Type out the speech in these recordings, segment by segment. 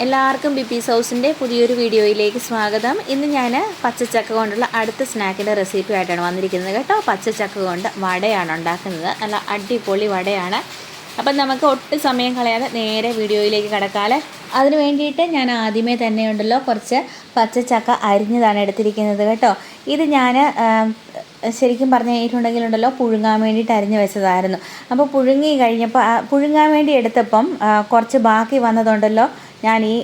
എല്ലാവർക്കും B P സൗസിന്റെ പുതിയൊരു വീഡിയോയിലേക്ക് സ്വാഗതം. ഇന്ന് ഞാൻ പച്ചച്ചക്ക കൊണ്ടുള്ള അടുത്ത സ്നാക്കിന്റെ റെസിപ്പിയായിട്ടാണ് വന്നിരിക്കുന്നത് കേട്ടോ. പച്ചച്ചക്ക കൊണ്ട് വടയാണ് ഉണ്ടാക്കുന്നത്. നല്ല അടിപൊളി വടയാണ്. അപ്പം നമുക്ക് ഒട്ടും സമയം കളയാതെ നേരെ വീഡിയോയിലേക്ക് കിടക്കാതെ അതിന് വേണ്ടിയിട്ട് ഞാൻ ആദ്യമേ തന്നെ ഉണ്ടല്ലോ കുറച്ച് പച്ചച്ചക്ക അരിഞ്ഞതാണ് എടുത്തിരിക്കുന്നത് കേട്ടോ. ഇത് ഞാൻ ശരിക്കും പറഞ്ഞു കഴിഞ്ഞിട്ടുണ്ടെങ്കിലുണ്ടല്ലോ പുഴുങ്ങാൻ വേണ്ടിയിട്ട് അരിഞ്ഞ് വെച്ചതായിരുന്നു. അപ്പോൾ പുഴുങ്ങി കഴിഞ്ഞപ്പോൾ പുഴുങ്ങാൻ വേണ്ടി എടുത്തപ്പം കുറച്ച് ബാക്കി വന്നതുണ്ടല്ലോ. ഞാൻ ഈ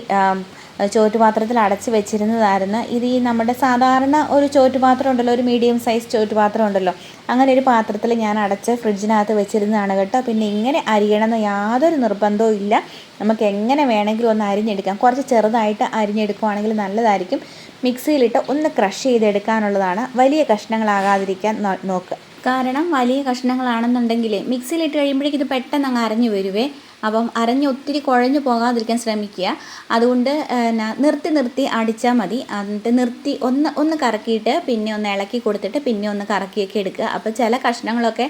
ചോറ്റുപാത്രത്തിൽ അടച്ച് വെച്ചിരുന്നതായിരുന്നു. ഇത് ഈ നമ്മുടെ സാധാരണ ഒരു ചോറ്റുപാത്രം ഉണ്ടല്ലോ ഒരു മീഡിയം സൈസ് ചോറ്റുപാത്രം ഉണ്ടല്ലോ. അങ്ങനെ ഒരു പാത്രത്തിൽ ഞാൻ അടച്ച് ഫ്രിഡ്ജിനകത്ത് വെച്ചിരുന്നതാണ് കേട്ടോ. പിന്നെ ഇങ്ങനെ അരിയണമെന്ന് യാതൊരു നിർബന്ധവും ഇല്ല. നമുക്ക് എങ്ങനെ വേണമെങ്കിലും ഒന്ന് അരിഞ്ഞെടുക്കാം. കുറച്ച് ചെറുതായിട്ട് അരിഞ്ഞെടുക്കുവാണെങ്കിൽ നല്ലതായിരിക്കും. മിക്സിയിലിട്ട് ഒന്ന് ക്രഷ് ചെയ്തെടുക്കാനുള്ളതാണ്. വലിയ കഷ്ണങ്ങളാകാതിരിക്കാൻ നോക്കുക കാരണം വലിയ കഷ്ണങ്ങളാണെന്നുണ്ടെങ്കിൽ മിക്സിയിലിട്ട് കഴിയുമ്പോഴേക്കും ഇത് പെട്ടെന്ന് അങ്ങ് അരഞ്ഞു വരുവേ. അപ്പം അരഞ്ഞ് ഒത്തിരി കുഴഞ്ഞു പോകാതിരിക്കാൻ ശ്രമിക്കുക. അതുകൊണ്ട് നിർത്തി നിർത്തി അടിച്ചാൽ മതി. എന്നിട്ട് നിർത്തി ഒന്ന് ഒന്ന് കറക്കിയിട്ട് പിന്നെ ഒന്ന് ഇളക്കി കൊടുത്തിട്ട് പിന്നെ ഒന്ന് കറക്കിയൊക്കെ എടുക്കുക. അപ്പോൾ ചില കഷ്ണങ്ങളൊക്കെ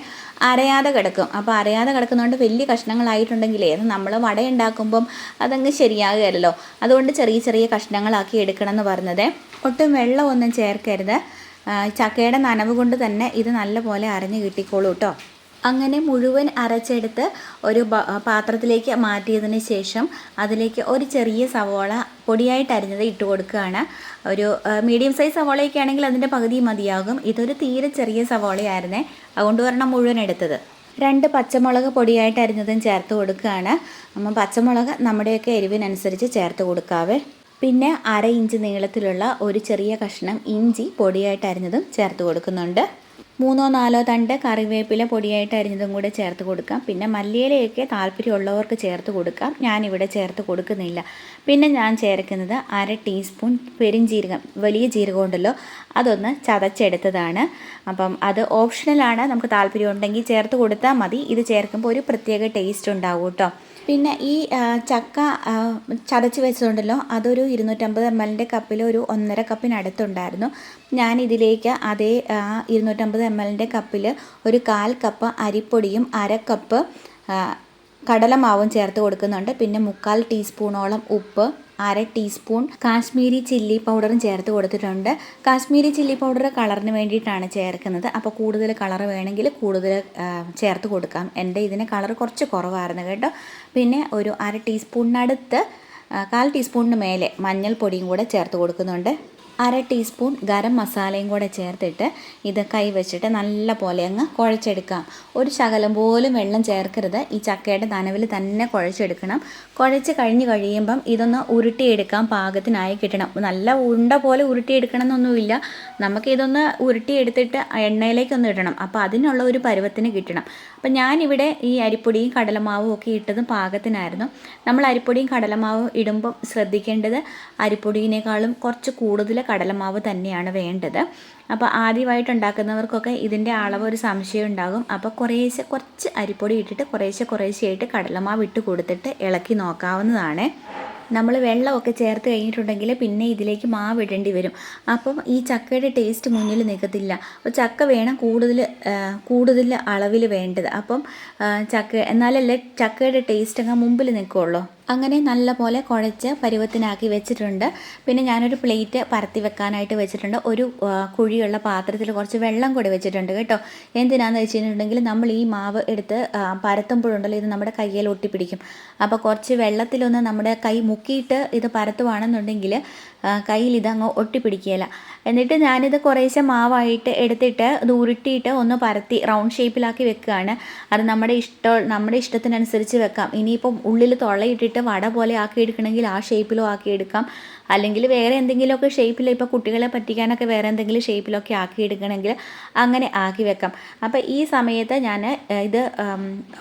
അരയാതെ കിടക്കും. അപ്പോൾ അരയാതെ കിടക്കുന്നതുകൊണ്ട് വലിയ കഷ്ണങ്ങളായിട്ടുണ്ടെങ്കിലേ അത് നമ്മൾ വട ഉണ്ടാക്കുമ്പം അതങ്ങ് ശരിയാകുകയല്ലോ അതുകൊണ്ട് ചെറിയ ചെറിയ കഷ്ണങ്ങളാക്കി എടുക്കണം എന്ന് പറഞ്ഞത്. ഒട്ടും വെള്ളമൊന്നും ചേർക്കരുത്. ചക്കയുടെ നനവ് കൊണ്ട് തന്നെ ഇത് നല്ലപോലെ അരഞ്ഞു കിട്ടിക്കോളൂ കേട്ടോ അങ്ങനെ മുഴുവൻ അരച്ചെടുത്ത് ഒരു പാത്രത്തിലേക്ക് മാറ്റിയതിന് ശേഷം അതിലേക്ക് ഒരു ചെറിയ സവോള പൊടിയായിട്ട് അരിഞ്ഞത് ഇട്ട് കൊടുക്കുകയാണ്. ഒരു മീഡിയം സൈസ് സവോളയൊക്കെ ആണെങ്കിൽ അതിന്റെ പകുതി മതിയാകും. ഇതൊരു തീരെ ചെറിയ സവോളയായിരുന്നേ. അതുകൊണ്ട് ഒരെണ്ണം മുഴുവൻ എടുത്തത്. രണ്ട് പച്ചമുളക് പൊടിയായിട്ട് അരിഞ്ഞതും ചേർത്ത് കൊടുക്കുകയാണ്. അപ്പം പച്ചമുളക് നമ്മുടെയൊക്കെ എരിവിനനുസരിച്ച് ചേർത്ത് കൊടുക്കാവേ. പിന്നെ അര ഇഞ്ച് നീളത്തിലുള്ള ഒരു ചെറിയ കഷ്ണം ഇഞ്ചി പൊടിയായിട്ട് അരിഞ്ഞതും ചേർത്ത് കൊടുക്കുന്നുണ്ട്. മൂന്നോ നാലോ തണ്ട് കറിവേപ്പില പൊടിയായിട്ട് അരിഞ്ഞതും കൂടെ ചേർത്ത് കൊടുക്കാം. പിന്നെ മല്ലിയിലയൊക്കെ താല്പര്യമുള്ളവർക്ക് ചേർത്ത് കൊടുക്കാം. ഞാനിവിടെ ചേർത്ത് കൊടുക്കുന്നില്ല. പിന്നെ ഞാൻ ചേർക്കുന്നത് അര ടീസ്പൂൺ പെരിഞ്ജീരകം വലിയ ജീരകം ഉണ്ടല്ലോ അതൊന്ന് ചതച്ചെടുത്തതാണ്. അപ്പം അത് ഓപ്ഷണലാണ് നമുക്ക് താല്പര്യമുണ്ടെങ്കിൽ ചേർത്ത് കൊടുത്താൽ മതി. ഇത് ചേർക്കുമ്പോൾ ഒരു പ്രത്യേക ടേസ്റ്റ് ഉണ്ടാവും കേട്ടോ. പിന്നെ ഈ ചക്ക ചതച്ച് വെച്ചതുണ്ടല്ലോ അതൊരു ഇരുന്നൂറ്റമ്പത് എം എല്ലിന്റെ കപ്പിൽ ഒരു ഒന്നര കപ്പിനടുത്തുണ്ടായിരുന്നു. ഞാൻ ഇതിലേക്ക് അതേ ഇരുന്നൂറ്റമ്പത് എം എല്ലിന്റെ കപ്പിൽ ഒരു കാൽ കപ്പ് അരിപ്പൊടിയും അര കപ്പ് കടലമാവും ചേർത്ത് കൊടുക്കുന്നുണ്ട്. പിന്നെ മുക്കാൽ ടീസ്പൂണോളം ഉപ്പ് അര ടീസ്പൂൺ കാശ്മീരി ചില്ലി പൗഡറും ചേർത്ത് കൊടുത്തിട്ടുണ്ട്. കാശ്മീരി ചില്ലി പൗഡർ കളറിന് വേണ്ടിയിട്ടാണ് ചേർക്കുന്നത്. അപ്പോൾ കൂടുതൽ കളർ വേണമെങ്കിൽ കൂടുതൽ ചേർത്ത് കൊടുക്കാം. എന്റെ ഇതിന് കളർ കുറച്ച് കുറവായിരുന്നു കേട്ടോ. പിന്നെ ഒരു അര ടീസ്പൂണിനടുത്ത് കാൽ ടീസ്പൂണിന് മേലെ മഞ്ഞൾപ്പൊടിയും കൂടെ ചേർത്ത് കൊടുക്കുന്നുണ്ട്. അര ടീസ്പൂൺ ഗരം മസാലയും കൂടെ ചേർത്തിട്ട് ഇത് കൈവച്ചിട്ട് നല്ല പോലെ അങ്ങ് കുഴച്ചെടുക്കാം. ഒരു ശകലം പോലും വെള്ളം ചേർക്കരുത്. ഈ ചക്കയുടെ നനവിൽ തന്നെ കുഴച്ചെടുക്കണം. കുഴച്ച് കഴിഞ്ഞ് കഴിയുമ്പം ഇതൊന്ന് ഉരുട്ടിയെടുക്കാൻ പാകത്തിനായി കിട്ടണം. നല്ല ഉണ്ട പോലെ ഉരുട്ടിയെടുക്കണം എന്നൊന്നുമില്ല നമുക്ക് ഇതൊന്ന് ഉരുട്ടിയെടുത്തിട്ട് എണ്ണയിലേക്കൊന്ന് ഇടണം. അപ്പോൾ അതിനുള്ള ഒരു പരുവത്തിന് കിട്ടണം. അപ്പം ഞാനിവിടെ ഈ അരിപ്പൊടിയും കടലമാവും ഒക്കെ ഇട്ടതും പാകത്തിനായിരുന്നു. നമ്മൾ അരിപ്പൊടിയും കടലമാവും ഇടുമ്പം ശ്രദ്ധിക്കേണ്ടത് അരിപ്പൊടിയിനേക്കാളും കുറച്ച് കൂടുതൽ കടലമാവ് തന്നെയാണ് വേണ്ടത്. അപ്പോൾ ആദ്യമായിട്ട് ഉണ്ടാക്കുന്നവർക്കൊക്കെ ഇതിന്റെ അളവ് ഒരു സംശയം ഉണ്ടാകും. അപ്പോൾ കുറേശ്ശെ കുറച്ച് അരിപ്പൊടി ഇട്ടിട്ട് കുറേശ്ശെ കുറേശ്ശെയായിട്ട് കടലമാവ് ഇട്ട് കൊടുത്തിട്ട് ഇളക്കി നോക്കാവുന്നതാണ്. നമ്മൾ വെള്ളമൊക്കെ ചേർത്ത് കഴിഞ്ഞിട്ടുണ്ടെങ്കിൽ പിന്നെ ഇതിലേക്ക് മാവ് ഇടേണ്ടി വരും. അപ്പം ഈ ചക്കയുടെ ടേസ്റ്റ് മുന്നിൽ നിൽക്കത്തില്ല. അപ്പോൾ ചക്ക വേണം കൂടുതൽ കൂടുതൽ അളവിൽ വേണ്ടത്. അപ്പം ചക്ക എന്നാലല്ലേ ചക്കയുടെ ടേസ്റ്റ് അങ്ങ് മുമ്പിൽ നിൽക്കുള്ളൂ. അങ്ങനെ നല്ല പോലെ കുഴച്ച് പരുവത്തിനാക്കി വെച്ചിട്ടുണ്ട്. പിന്നെ ഞാനൊരു പ്ലേറ്റ് പരത്തി വെക്കാനായിട്ട് വെച്ചിട്ടുണ്ട്. ഒരു കുഴിയുള്ള പാത്രത്തിൽ കുറച്ച് വെള്ളം കൂടി വെച്ചിട്ടുണ്ട് കേട്ടോ. എന്തിനാന്ന് വെച്ചിട്ടുണ്ടെങ്കിൽ നമ്മൾ ഈ മാവ് എടുത്ത് പരത്തുമ്പോഴുണ്ടല്ലോ ഇത് നമ്മുടെ കയ്യിൽ ഒട്ടിപ്പിടിക്കും. അപ്പോൾ കുറച്ച് വെള്ളത്തിലൊന്ന് നമ്മുടെ കൈ മുക്കിയിട്ട് ഇത് പരത്തുവാണെന്നുണ്ടെങ്കിൽ കയ്യിൽ ഇതങ്ങ് ഒട്ടിപ്പിടിക്കുകയില്ല. എന്നിട്ട് ഞാനിത് കുറേശ്ശെ മാവായിട്ട് എടുത്തിട്ട് ഇത് ഉരുട്ടിയിട്ട് ഒന്ന് പരത്തി റൗണ്ട് ഷേപ്പിലാക്കി വെക്കുകയാണ്. അത് നമ്മുടെ ഇഷ്ടം നമ്മുടെ ഇഷ്ടത്തിനനുസരിച്ച് വെക്കാം. ഇനിയിപ്പം ഉള്ളിൽ തുളയിട്ടിട്ട് വട പോലെ ആക്കി എടുക്കണമെങ്കിൽ ആ ഷേപ്പിലോ ആക്കി എടുക്കാം അല്ലെങ്കിൽ വേറെ എന്തെങ്കിലുമൊക്കെ ഷേപ്പിൽ ഇപ്പോൾ കുട്ടികളെ പറ്റിക്കാനൊക്കെ വേറെ എന്തെങ്കിലും ഷേപ്പിലൊക്കെ ആക്കി എടുക്കണമെങ്കിൽ അങ്ങനെ ആക്കി വെക്കാം. അപ്പോൾ ഈ സമയത്ത് ഞാൻ ഇത്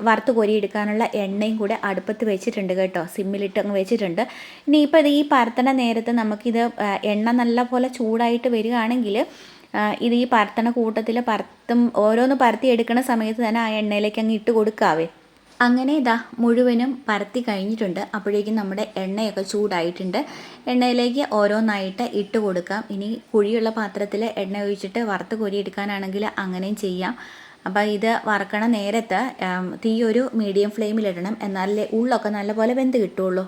വറുത്ത് കോരി എടുക്കാനുള്ള എണ്ണയും കൂടെ അടുപ്പത്ത് വെച്ചിട്ടുണ്ട് കേട്ടോ. സിമ്മിലിട്ട് അങ്ങ് വെച്ചിട്ടുണ്ട്. ഇനി ഇപ്പോൾ ഇത് ഈ പരത്തണ നേരത്ത് നമുക്കിത് എണ്ണ നല്ല പോലെ ചൂടായിട്ട് വരികയാണെങ്കിൽ ഇത് ഈ പരത്തണ കൂട്ടത്തിൽ പരത്തും ഓരോന്ന് പരത്തി എടുക്കുന്ന സമയത്ത് തന്നെ ആ എണ്ണയിലേക്ക് അങ്ങ് ഇട്ട് കൊടുക്കാവേ. അങ്ങനെ ഇതാ മുഴുവനും പരത്തി കഴിഞ്ഞിട്ടുണ്ട്. അപ്പോഴേക്കും നമ്മുടെ എണ്ണയൊക്കെ ചൂടായിട്ടുണ്ട്. എണ്ണയിലേക്ക് ഓരോന്നായിട്ട് ഇട്ട് കൊടുക്കാം. ഇനി കുഴിയുള്ള പാത്രത്തിൽ എണ്ണ ഒഴിച്ചിട്ട് വറുത്ത് കോരിയെടുക്കാനാണെങ്കിൽ അങ്ങനെയും ചെയ്യാം. അപ്പോൾ ഇത് വറക്കണ നേരത്ത് തീ ഒരു മീഡിയം ഫ്ലെയിമിലിടണം. എന്നാലേ ഉള്ളൊക്കെ നല്ലപോലെ വെന്ത് കിട്ടുള്ളൂ.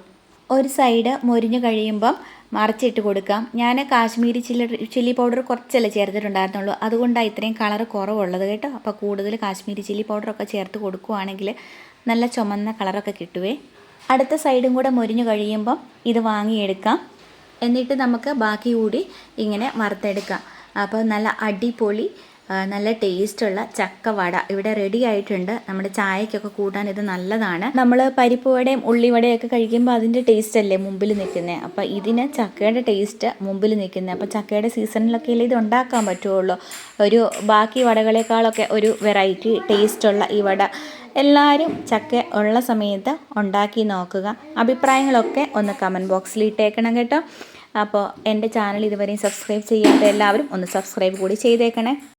ഒരു സൈഡ് മൊരിഞ്ഞ് കഴിയുമ്പം മറിച്ചിട്ട് കൊടുക്കാം. ഞാൻ കാശ്മീരി ചില്ലി ചില്ലി പൗഡർ കുറച്ചല്ലേ ചേർത്തിട്ടുണ്ടായിരുന്നുള്ളൂ. അതുകൊണ്ടാണ് ഇത്രയും കളർ കുറവുള്ളത് കേട്ടോ. അപ്പോൾ കൂടുതൽ കാശ്മീരി ചില്ലി പൗഡറൊക്കെ ചേർത്ത് കൊടുക്കുവാണെങ്കിൽ നല്ല ചുമന്ന കളറൊക്കെ കിട്ടുവേ. അടുത്ത സൈഡും കൂടെ മൊരിഞ്ഞ് കഴിയുമ്പം ഇത് വാങ്ങിയെടുക്കാം. എന്നിട്ട് നമുക്ക് ബാക്കി കൂടി ഇങ്ങനെ വറുത്തെടുക്കാം. അപ്പോൾ നല്ല അടിപൊളി നല്ല ടേസ്റ്റുള്ള ചക്കവട ഇവിടെ റെഡി ആയിട്ടുണ്ട്. നമ്മുടെ ചായക്കൊക്കെ കൂട്ടാൻ ഇത് നല്ലതാണ്. നമ്മൾ പരിപ്പ് വടയും ഉള്ളിവടയും ഒക്കെ കഴിക്കുമ്പോൾ അതിന്റെ ടേസ്റ്റ് അല്ലേ മുമ്പിൽ നിൽക്കുന്നത് അപ്പോൾ ഇതിന് ചക്കയുടെ ടേസ്റ്റ് മുമ്പിൽ നിൽക്കുന്നത് അപ്പോൾ ചക്കയുടെ സീസണിലൊക്കെ അല്ലേ ഇത് ഉണ്ടാക്കാൻ പറ്റുള്ളൂ? ഒരു ബാക്കി വടകളെക്കാളൊക്കെ ഒരു വെറൈറ്റി ടേസ്റ്റുള്ള ഈ വട. എല്ലാവരും ചക്ക ഉള്ള സമയത്ത് ഉണ്ടാക്കി നോക്കുക. അഭിപ്രായങ്ങളൊക്കെ ഒന്ന് കമന്റ് ബോക്സിൽ ഇട്ടേക്കണം കേട്ടോ. അപ്പോൾ എന്റെ ചാനൽ ഇതുവരെയും സബ്സ്ക്രൈബ് ചെയ്യാത്ത എല്ലാവരും ഒന്ന് സബ്സ്ക്രൈബ് കൂടി ചെയ്തേക്കണേ.